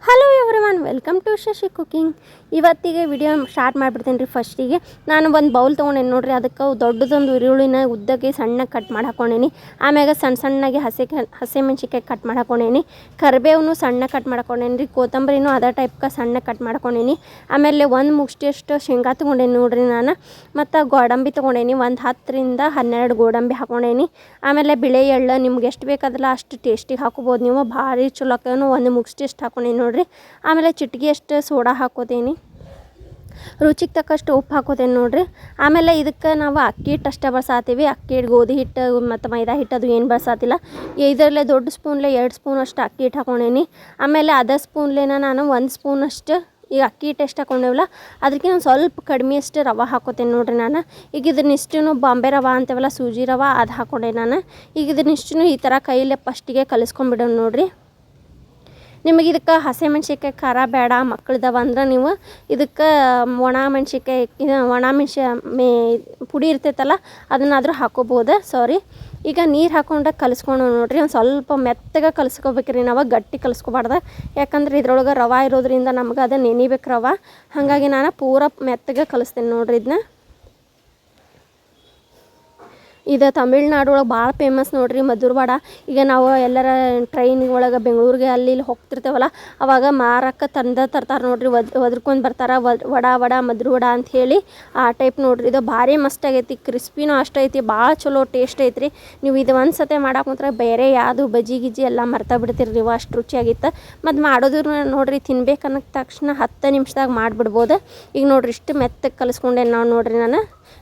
Hello everyone welcome to Shashi cooking ಇವತ್ತಿಗೆ video start ಮಾಡಿಬಿಡ್ತೀನಿ ರೀ ಫಸ್ಟಿಗೆ ನಾನು ಒಂದು ಬೌಲ್ ತೊಗೊಂಡೇನಿ ನೋಡ್ರಿ, ಅದಕ್ಕೆ ದೊಡ್ಡದೊಂದು ಈರುಳ್ಳಿನ ಉದ್ದಕ್ಕೆ ಸಣ್ಣಗೆ ಕಟ್ ಮಾಡಿ ಹಾಕೊಂಡೇನಿ ಆಮ್ಯಾಗ ಸಣ್ಣ ಸಣ್ಣಗೆ ಹಸಿ ಹಸಿ ಮೆಣಸಿಕಾಯಿ ಕಟ್ ಮಾಡಿ ಹಾಕೊಂಡೇನಿ ಕರಿಬೇವನು ಸಣ್ಣ ಕಟ್ ಮಾಡ್ಕೊಂಡೇನಿ ರೀ, ಕೊತ್ತಂಬರಿನೂ ಅದೇ ಟೈಪ್ಗೆ ಸಣ್ಣ ಕಟ್ ಮಾಡ್ಕೊಂಡೇನಿ. ಆಮೇಲೆ ಒಂದು ಮುಷ್ಟಿಯಷ್ಟು ಶೇಂಗಾ ತೊಗೊಂಡೇನಿ ನೋಡಿರಿ ನಾನು. ಮತ್ತು ಗೋಡಂಬಿ ತೊಗೊಂಡೇನಿ, ಒಂದು ಹತ್ತರಿಂದ ಹನ್ನೆರಡು ಗೋಡಂಬಿ ಹಾಕೊಂಡೇನಿ. ಆಮೇಲೆ ಬಿಳೆ ಎಳ್ಳು, ನಿಮ್ಗೆ ಎಷ್ಟು ಬೇಕಾದಲ್ಲ ಅಷ್ಟು ಟೇಸ್ಟಿಗೆ ಹಾಕೋಬೋದು ನೀವು. ಭಾರಿ ಚಲೋ ಒಂದು ಮುಗ್ಸ್ಟಿ ಅಷ್ಟು ಹಾಕೊಂಡೇನಿ ನೋಡ್ರಿ. ಆಮೇಲೆ ಚಿಟ್ಗೆ ಅಷ್ಟು ಸೋಡಾ ಹಾಕೋತೀನಿ. ರುಚಿಗೆ ತಕ್ಕಷ್ಟು ಉಪ್ಪು ಹಾಕೋತೇನೆ ನೋಡ್ರಿ. ಆಮೇಲೆ ಇದಕ್ಕೆ ನಾವು ಅಕ್ಕಿ ಹಿಟ್ಟು ಅಷ್ಟೇ ಬಳಸಾತೀವಿ. ಅಕ್ಕಿ ಹಿಟ್ಟು, ಗೋಧಿ ಹಿಟ್ಟು ಮತ್ತು ಮೈದಾ ಹಿಟ್ಟು ಅದು ಏನು ಬಳಸಾತಿಲ್ಲ. ಇದರಲ್ಲೇ ದೊಡ್ಡ ಸ್ಪೂನ್ಲೆ ಎರಡು ಸ್ಪೂನ್ ಅಷ್ಟು ಅಕ್ಕಿ ಹಿಟ್ಟು ಹಾಕೊಂಡೇನಿ. ಆಮೇಲೆ ಅದ ಸ್ಪೂನ್ಲೇನ ನಾನು ಒಂದು ಸ್ಪೂನ್ ಅಷ್ಟು ಈಗ ಅಕ್ಕಿ ಹಿಟ್ಟು ಎಷ್ಟು ಹಾಕೊಂಡೇವಲ್ಲ, ಅದಕ್ಕೆ ನಾನು ಸ್ವಲ್ಪ ಕಡಿಮೆ ಅಷ್ಟು ರವೆ ಹಾಕೋತೇನೆ ನೋಡ್ರಿ ನಾನು. ಈಗ ಇದನ್ನಿಷ್ಟು ಬಾಂಬೆ ರವೆ ಅಂತೇವಲ್ಲ, ಸೂಜಿ ರವೆ ಅದು ಹಾಕೊಂಡೆ ನಾನು. ಈಗ ಇದನ್ನಿಷ್ಟು ಈ ಥರ ಕೈಲೇ ಫಸ್ಟಿಗೆ ಕಲಿಸ್ಕೊಂಬಿಡೋಣ ನೋಡ್ರಿ. ನಿಮಗೆ ಇದಕ್ಕೆ ಹಸಿಮೆಣ್ಸಿಕಾಯಿ ಖಾರ ಬೇಡ, ಮಕ್ಕಳದವ ಅಂದ್ರೆ ನೀವು ಇದಕ್ಕೆ ಒಣ ಮೆಣ್ಸಿನ್ಕಾಯಿ, ಇದು ಒಣ ಮೆಣ್ಸಿ, ಮೇ, ಪುಡಿ ಇರ್ತೈತಲ್ಲ, ಅದನ್ನಾದರೂ ಹಾಕೋಬೋದು. ಸಾರಿ ಈಗ ನೀರು ಹಾಕೊಂಡು ಕಲಿಸ್ಕೊಂಡು ನೋಡಿರಿ, ಒಂದು ಸ್ವಲ್ಪ ಮೆತ್ತಗೆ ಕಲಿಸ್ಕೋಬೇಕ್ರಿ, ನಾವು ಗಟ್ಟಿ ಕಲಿಸ್ಕೋಬಾರ್ದು. ಯಾಕಂದ್ರೆ ಇದ್ರೊಳಗೆ ರವೆ ಇರೋದ್ರಿಂದ ನಮ್ಗೆ ಅದು ನೆನಿಬೇಕು ರವೆ. ಹಾಗಾಗಿ ನಾನು ಪೂರ ಮೆತ್ತಗೆ ಕಲಿಸ್ತೀನಿ ನೋಡ್ರಿ ಇದನ್ನ ಇದು ತಮಿಳ್ನಾಡು ಒಳಗೆ ಭಾಳ ಫೇಮಸ್ ನೋಡ್ರಿ ಮಧುರ ವಡ ಈಗ ನಾವು ಎಲ್ಲರ ಟ್ರೈನ್ ಒಳಗೆ ಬೆಂಗಳೂರಿಗೆ ಅಲ್ಲಿ ಇಲ್ಲಿ ಹೋಗ್ತಿರ್ತೇವಲ್ಲ, ಅವಾಗ ಮಾರಕ್ಕೆ ತಂದ ತರ್ತಾರೆ ನೋಡ್ರಿ ಒದ್ ಒದ್ರಕೊಂಡು ಬರ್ತಾರೆ ವಡ ವಡ ಮಧುರ ವಡ ಅಂತ ಹೇಳಿ ಆ ಟೈಪ್ ನೋಡ್ರಿ. ಇದು ಭಾರಿ ಮಸ್ತ್ ಆಗೈತಿ ಕ್ರಿಸ್ಪಿನೂ ಅಷ್ಟು ಐತಿ, ಭಾಳ ಚಲೋ ಟೇಸ್ಟ್ ಐತ್ರಿ. ನೀವು ಇದು ಒಂದು ಸತಿ ಮಾಡಕ್ಕೆ ಕುಂತ್ರೆ ಬೇರೆ ಯಾವುದು ಬಜ್ಜಿ ಗಿಜ್ಜಿ ಎಲ್ಲ ಮರ್ತಾ ಬಿಡ್ತೀರಿ ನೀವು ಅಷ್ಟು ರುಚಿಯಾಗಿತ್ತು ಮತ್ತು ಮಾಡೋದ್ರ ನೋಡ್ರಿ ತಿನ್ಬೇಕು ಅನ್ನೋ ತಕ್ಷಣ ಹತ್ತು ನಿಮಿಷದಾಗ ಮಾಡಿಬಿಡ್ಬೋದು. ಈಗ ನೋಡ್ರಿ ಇಷ್ಟು ಮೆತ್ತಗೆ ಕಲಿಸ್ಕೊಂಡೆ ನಾವು ನೋಡ್ರಿ ನಾನು.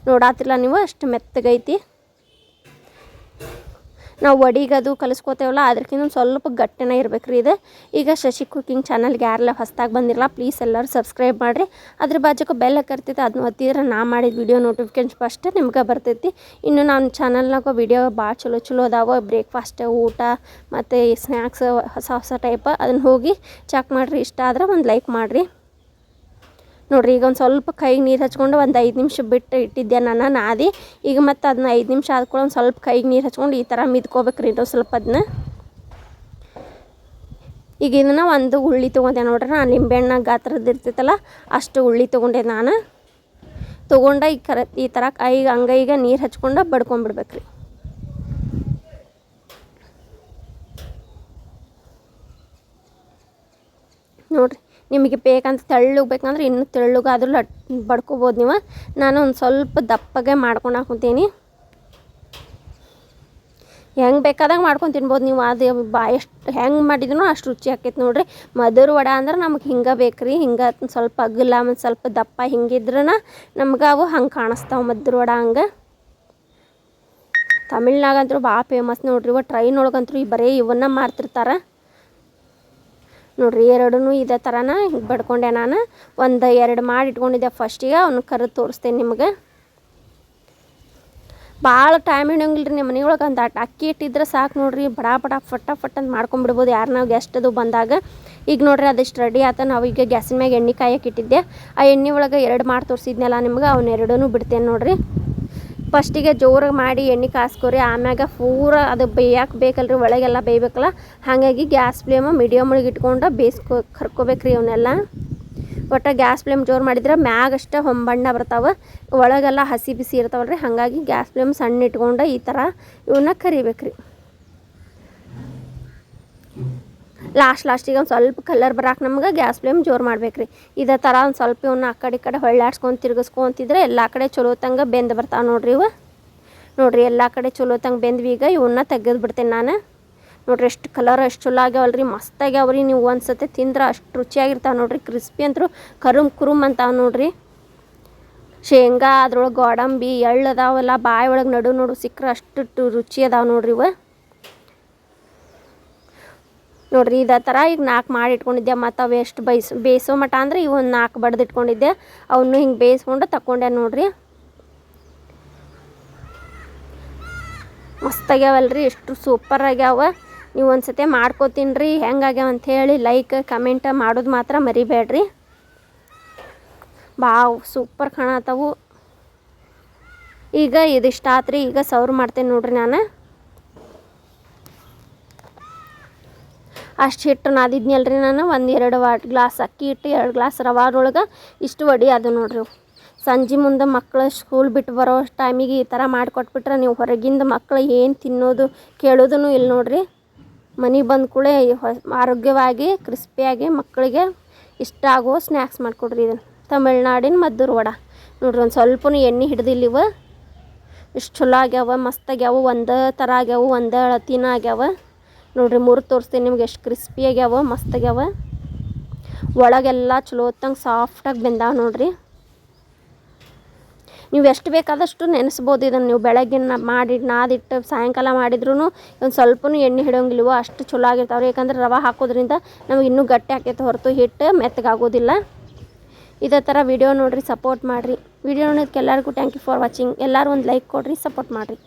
ನೋಡಾತಿಲ್ಲ ನೀವು, ಅಷ್ಟು ಮೆತ್ತಗೈತಿ. ನಾವು ಒಡಿಗದು ಕಲಿಸ್ಕೋತೇವಲ್ಲ, ಅದಕ್ಕಿಂತ ಸ್ವಲ್ಪ ಗಟ್ಟಿನ ಇರ್ಬೇಕು ರೀ ಇದು. ಈಗ ಶಶಿ ಕುಕಿಂಗ್ ಚಾನಲ್ಗೆ ಯಾರೆಲ್ಲ ಹೊಸ್ದಾಗಿ ಬಂದಿರಲ್ಲ ಪ್ಲೀಸ್ ಎಲ್ಲರೂ ಸಬ್ಸ್ಕ್ರೈಬ್ ಮಾಡಿರಿ. ಅದ್ರ ಬಾಜುಕ ಬೆಲ್ಲ ಕರ್ತೈತೆ ಅದನ್ನ ಒತ್ತಿದ್ರೆ ನಾ ಮಾಡಿದ ವಿಡಿಯೋ ನೋಟಿಫಿಕೇಶನ್ ಫಸ್ಟ್ ನಿಮ್ಗೆ ಬರ್ತೈತಿ. ಇನ್ನು ನಮ್ಮ ಚಾನಲ್ನಾಗ ವೀಡಿಯೋ ಭಾಳ ಚಲೋ ಚಲೋ ಅದಾವ ಬ್ರೇಕ್ಫಾಸ್ಟ್ ಊಟ, ಮತ್ತು ಸ್ನ್ಯಾಕ್ಸ್ ಹೊಸ ಹೊಸ ಟೈಪ್ ಅದನ್ನು ಹೋಗಿ ಚೆಕ್ ಮಾಡಿರಿ. ಇಷ್ಟ ಆದ್ರೆ ಒಂದು ಲೈಕ್ ಮಾಡಿರಿ. ನೋಡ್ರಿ, ಈಗ ಒಂದು ಸ್ವಲ್ಪ ಕೈಗೆ ನೀರು ಹಚ್ಕೊಂಡು ಒಂದು ಐದು ನಿಮಿಷ ಬಿಟ್ಟು ಇಟ್ಟಿದ್ದೆ ನಾನು, ನಾದಿ. ಈಗ ಮತ್ತು ಅದನ್ನ ಐದು ನಿಮಿಷ ಆದ್ಕೊಳ್ಳೋ ಒಂದು ಸ್ವಲ್ಪ ಕೈಗೆ ನೀರು ಹಚ್ಕೊಂಡು ಈ ಥರ ಮಿದ್ಕೋಬೇಕ್ರಿ ಇನ್ನೊಂದು ಸ್ವಲ್ಪ ಅದನ್ನ ಈಗ ಇದನ್ನು ಒಂದು ಉಳ್ಳಿ ತೊಗೊಂಡೆ ನೋಡ್ರಿ, ನಾನು ನಿಂಬೆಹಣ್ಣ ಗಾತ್ರದ್ದು ಇರ್ತೈತಲ್ಲ, ಅಷ್ಟು ಉಳ್ಳಿ ತೊಗೊಂಡೆ ನಾನು. ತೊಗೊಂಡ ಈಗ ಕರ, ಈ ಥರ ಕೈಗೆ ಅಂಗೈಗೆ ನೀರು ಹಚ್ಕೊಂಡು ಬಡ್ಕೊಂಬಿಡ್ಬೇಕ್ರಿ. ನೋಡ್ರಿ ನಿಮಗೆ ಬೇಕಂತ ತೆಳ್ಳಗೆ ಬೇಕಂದ್ರೆ ಇನ್ನೂ ತೆಳ್ಳಗಾದ್ರೂ ಲಟ್ ಬಡ್ಕೋಬೋದು ನೀವು. ನಾನು ಒಂದು ಸ್ವಲ್ಪ ದಪ್ಪಗೆ ಮಾಡ್ಕೊಂಡು ಹಾಕೊತೀನಿ ಹೆಂಗೆ ಬೇಕಾದಾಗ ಮಾಡ್ಕೊಂಡು ತಿನ್ಬೋದು ನೀವು. ಅದು ಬಾ, ಎಷ್ಟು ಹೆಂಗೆ ಮಾಡಿದ್ರು ಅಷ್ಟು ರುಚಿ ಆಕೈತೆ ನೋಡಿರಿ. ಮಧುರ ವಡ ಅಂದ್ರೆ ನಮ್ಗೆ ಹಿಂಗೆ ಬೇಕು ರೀ ಹಿಂಗೆ ಸ್ವಲ್ಪ ಅಗಲ ಮತ್ತು ಸ್ವಲ್ಪ ದಪ್ಪ ಹಿಂಗಿದ್ರೆ ನಮ್ಗೆ ಅವು ಹಂಗೆ ಕಾಣಿಸ್ತಾವೆ ಮಧುರ ವಡ ಹಂಗೆ. ತಮಿಳ್ನಾಗಂತೂ ಭಾಳ ಫೇಮಸ್ ನೋಡ್ರಿ. ಇವ ಟ್ರೈನ್ ಒಳಗಂತೂ ಈ ಬರೀ ಇವನ್ನ ಮಾರ್ತಿರ್ತಾರೆ. ನೋಡ್ರಿ ಎರಡೂ ಇದೇ ಥರನ ಹಿಂಗೆ ಬಡ್ಕೊಂಡೆ ನಾನು. ಒಂದು ಎರಡು ಮಾಡಿ ಇಟ್ಕೊಂಡಿದ್ದೆ ಫಸ್ಟಿಗೆ ಅವ್ನ ಕರೆದು ತೋರಿಸ್ತೇನೆ ನಿಮ್ಗೆ. ಭಾಳ ಟೈಮ್ ಹಿಡಿಯಂಗಿಲ್ಲ ರೀ ನಿಮ್ಮ ಮನೆಯೊಳಗೆ ಒಂದು ಅಕ್ಕಿ ಇಟ್ಟಿದ್ರೆ ಸಾಕು ನೋಡ್ರಿ, ಬಡ ಬಡ ಫಟ ಫಟ್ ಅಂತ ಮಾಡ್ಕೊಂಬಿಡ್ಬೋದು. ಯಾರು ನಾವು ಗೆಸ್ಟ್ ಅದು ಬಂದಾಗ. ಈಗ ನೋಡ್ರಿ ಅದಷ್ಟು ರೆಡಿ ಆತ. ನಾವು ಈಗ ಗ್ಯಾಸಿನ ಮ್ಯಾಗ ಎಣ್ಣೆ ಕಾಯಕ್ಕೆ ಇಟ್ಟಿದ್ದೆ. ಆ ಎಣ್ಣೆ ಒಳಗೆ ಎರಡು ಮಾಡಿ ತೋರಿಸಿದ್ನಲ್ಲ ನಿಮ್ಗೆ, ಅವ್ನ ಎರಡೂ ಬಿಡ್ತೇನೆ ನೋಡ್ರಿ. ಫಸ್ಟಿಗೆ ಜೋರಾಗಿ ಮಾಡಿ ಎಣ್ಣೆ ಕಾಸ್ಕೊರಿ, ಆಮ್ಯಾಗ ಪೂರ ಅದು ಬೇಯಕ್ಕೆ ಬೇಕಲ್ರಿ, ಒಳಗೆಲ್ಲ ಬೇಯಬೇಕಲ್ಲ. ಹಾಗಾಗಿ ಗ್ಯಾಸ್ ಫ್ಲೇಮ್ ಮೀಡಿಯಮ್ ಒಳಗೆ ಇಟ್ಕೊಂಡು ಬೇಯಿಸ್ಕೊ, ಕರ್ಕೋಬೇಕ್ರಿ ಅವನ್ನೆಲ್ಲ ಒಟ್ಟು ಗ್ಯಾಸ್ ಫ್ಲೇಮ್ ಜೋರು ಮಾಡಿದ್ರೆ ಮ್ಯಾಗ ಅಷ್ಟೇ ಹೊಂಬಣ್ಣ ಬರ್ತಾವೆ. ಒಳಗೆಲ್ಲ ಹಸಿ ಬಿಸಿ ಇರ್ತಾವಲ್ರಿ, ಹಾಗಾಗಿ ಗ್ಯಾಸ್ ಫ್ಲೇಮ್ ಸಣ್ಣ ಇಟ್ಕೊಂಡು ಈ ಥರ ಇವನ್ನ ಕರಿಬೇಕ್ರಿ. ಲಾಸ್ಟ್ ಲಾಸ್ಟಿಗೆ ಒಂದು ಸ್ವಲ್ಪ ಕಲರ್ ಬರಾಕ ನಮ್ಗೆ ಗ್ಯಾಸ್ ಫ್ಲೇಮ್ ಜೋರು ಮಾಡ್ಬೇಕು ರೀ ಇದೇ ಥರ ಒಂದು ಸ್ವಲ್ಪ ಇವನ್ನ ಆ ಕಡೆ ಈ ಕಡೆ ಹೊಳ್ಳಾಡ್ಸ್ಕೊಂಡು ತಿರ್ಗಿಸ್ಕೊಂತಿದ್ರೆ ಎಲ್ಲ ಕಡೆ ಚಲೋ ತಂಗ ಬೆಂದು ಬರ್ತಾವೆ ನೋಡ್ರಿ ಇವು. ನೋಡಿರಿ ಎಲ್ಲ ಕಡೆ ಚಲೋ ತಂಗ ಬೆಂದ್ವಿ ಈಗ ಇವನ್ನ ತೆಗೆದು ಬಿಡ್ತೇನೆ ನಾನು. ನೋಡ್ರಿ ಎಷ್ಟು ಕಲರ್ ಎಷ್ಟು ಚಲೋ ಆಗ್ಯಾವಲ್ರಿ, ಮಸ್ತ್ ಆಗ್ಯಾವ್ರಿ ನೀವು ಒಂದು ಸತಿ ತಿಂದ್ರೆ ಅಷ್ಟು ರುಚಿಯಾಗಿರ್ತಾವೆ ನೋಡ್ರಿ ಕ್ರಿಸ್ಪಿ ಅಂತೂ ಕರುಮ್ ಕುರುಮ್ ಅಂತಾವೆ ನೋಡ್ರಿ. ಶೇಂಗಾ ಅದ್ರೊಳಗೆ ಗೋಡಂಬಿ ಎಳ್ಳು ಅದಾವಲ್ಲ, ಬಾಯಿ ಒಳಗೆ ನಡು ನೋಡು ಸಿಕ್ಕರೆ ಅಷ್ಟು ರುಚಿ ಅದಾವೆ ನೋಡ್ರಿ ಇವು. ನೋಡ್ರಿ, ಇದೇ ಥರ ಈಗ ನಾಲ್ಕು ಮಾಡಿ ಇಟ್ಕೊಂಡಿದ್ದೆ. ಮತ್ತು ಅವು ಎಷ್ಟು ಬೈಸ್, ಬೇಯಿಸೋ ಮಟ ಅಂದ್ರೆ ಒಂದು ನಾಲ್ಕು ಬಡ್ದು ಇಟ್ಕೊಂಡಿದ್ದೆ. ಅವನ್ನು ಹಿಂಗೆ ಬೇಯಿಸ್ಕೊಂಡು ತಕ್ಕೊಂಡೆ ನೋಡ್ರಿ. ಮಸ್ತಾಗ್ಯಾವಲ್ರಿ ಎಷ್ಟು ಸೂಪರ್ ಆಗ್ಯಾವ. ನೀವು ಒಂದು ಸತಿ ಮಾಡ್ಕೋತೀನಿ ಹೆಂಗಾಗ್ಯಾವ ಅಂಥೇಳಿ ಲೈಕ್, ಕಮೆಂಟ್ ಮಾಡೋದು ಮಾತ್ರ ಮರಿಬೇಡ್ರಿ. ಭಾಳ ಸೂಪರ್ ಕಾಣತ್ತವು ಈಗ ಇದಿಷ್ಟ ಆತ್ರಿ, ಈಗ ಸರ್ವ್ ಮಾಡ್ತೇನೆ ನೋಡ್ರಿ ನಾನು. ಅಷ್ಟು ಹಿಟ್ಟು ನಾದಿದ್ನಲ್ರಿ ನಾನು. ಒಂದು ಎರಡು ವಾಟ್ ಗ್ಲಾಸ್ ಅಕ್ಕಿ ಇಟ್ಟು ಎರಡು ಗ್ಲಾಸ್ ರವಾದೊಳಗೆ ಇಷ್ಟು ವಡಿ ಅದು ನೋಡ್ರಿ. ಸಂಜೆ ಮುಂದೆ ಮಕ್ಕಳು ಸ್ಕೂಲ್ ಬಿಟ್ಟು ಬರೋ ಟೈಮಿಗೆ ಈ ಥರ ಮಾಡಿಕೊಟ್ಬಿಟ್ರೆ ನೀವು ಹೊರಗಿಂದ ಮಕ್ಕಳು ಏನು ತಿನ್ನೋದು ಕೇಳೋದೂ ಇಲ್ಲ ನೋಡ್ರಿ. ಮನೆಗೆ ಬಂದ ಕೂಡಲೇ ಆರೋಗ್ಯವಾಗಿ, ಕ್ರಿಸ್ಪಿಯಾಗಿ ಮಕ್ಕಳಿಗೆ ಇಷ್ಟ ಆಗೋ ಸ್ನ್ಯಾಕ್ಸ್ ಮಾಡಿಕೊಡ್ರಿ ಇದನ್ನು. ತಮಿಳ್ನಾಡಿನ ಮದ್ದೂರು ವಡ. ನೋಡ್ರಿ ಒಂದು ಸ್ವಲ್ಪ ಎಣ್ಣೆ ಹಿಡ್ದಿಲ್ಲಿವ. ಇಷ್ಟು ಚಲೋ ಆಗ್ಯಾವ, ಮಸ್ತ್ ಆಗ್ಯಾವ, ಒಂದೇ ಥರ ಆಗ್ಯಾವ, ಒಂದೇ ಅಳತಿನ ಆಗ್ಯಾವ. ನೋಡ್ರಿ, ಮೂರು ತೋರಿಸ್ತೀನಿ ನಿಮ್ಗೆ. ಎಷ್ಟು ಕ್ರಿಸ್ಪಿ ಆಗ್ಯಾವ, ಮಸ್ತ್ ಆಗ್ಯಾವ. ಒಳಗೆಲ್ಲ ಚಲೋ ಹೊತ್ತಂಗೆ ಸಾಫ್ಟಾಗಿ ಬೆಂದಾವ ನೋಡಿರಿ. ನೀವು ಎಷ್ಟು ಬೇಕಾದಷ್ಟು ನೆನೆಸ್ಬೋದು ಇದನ್ನು ನೀವು. ಬೆಳಗ್ಗೆ ಮಾಡಿ ನಾದಿಟ್ಟು ಸಾಯಂಕಾಲ ಮಾಡಿದ್ರೂ ಒಂದು ಸ್ವಲ್ಪನೂ ಎಣ್ಣೆ ಹಿಡೋಂಗಿಲ್ವೋ ಅಷ್ಟು ಚಲೋ ಆಗಿರ್ತಾವ್ರಿ ಯಾಕಂದ್ರೆ ರವೆ ಹಾಕೋದ್ರಿಂದ ನಮಗೆ ಇನ್ನೂ ಗಟ್ಟಿ ಆಕೈತೆ ಹೊರತು ಹಿಟ್ಟು ಮೆತ್ತಗಾಗೋದಿಲ್ಲ. ಇದೇ ಥರ ವಿಡಿಯೋ ನೋಡಿರಿ ಸಪೋರ್ಟ್ ಮಾಡಿರಿ. ವಿಡಿಯೋ ನೋಡೋದಕ್ಕೆ ಎಲ್ಲರಿಗೂ ಥ್ಯಾಂಕ್ ಯು ಫಾರ್ ವಾಚಿಂಗ್ ಎಲ್ಲರೂ ಒಂದು ಲೈಕ್ ಕೊಡಿರಿ ಸಪೋರ್ಟ್ ಮಾಡಿರಿ.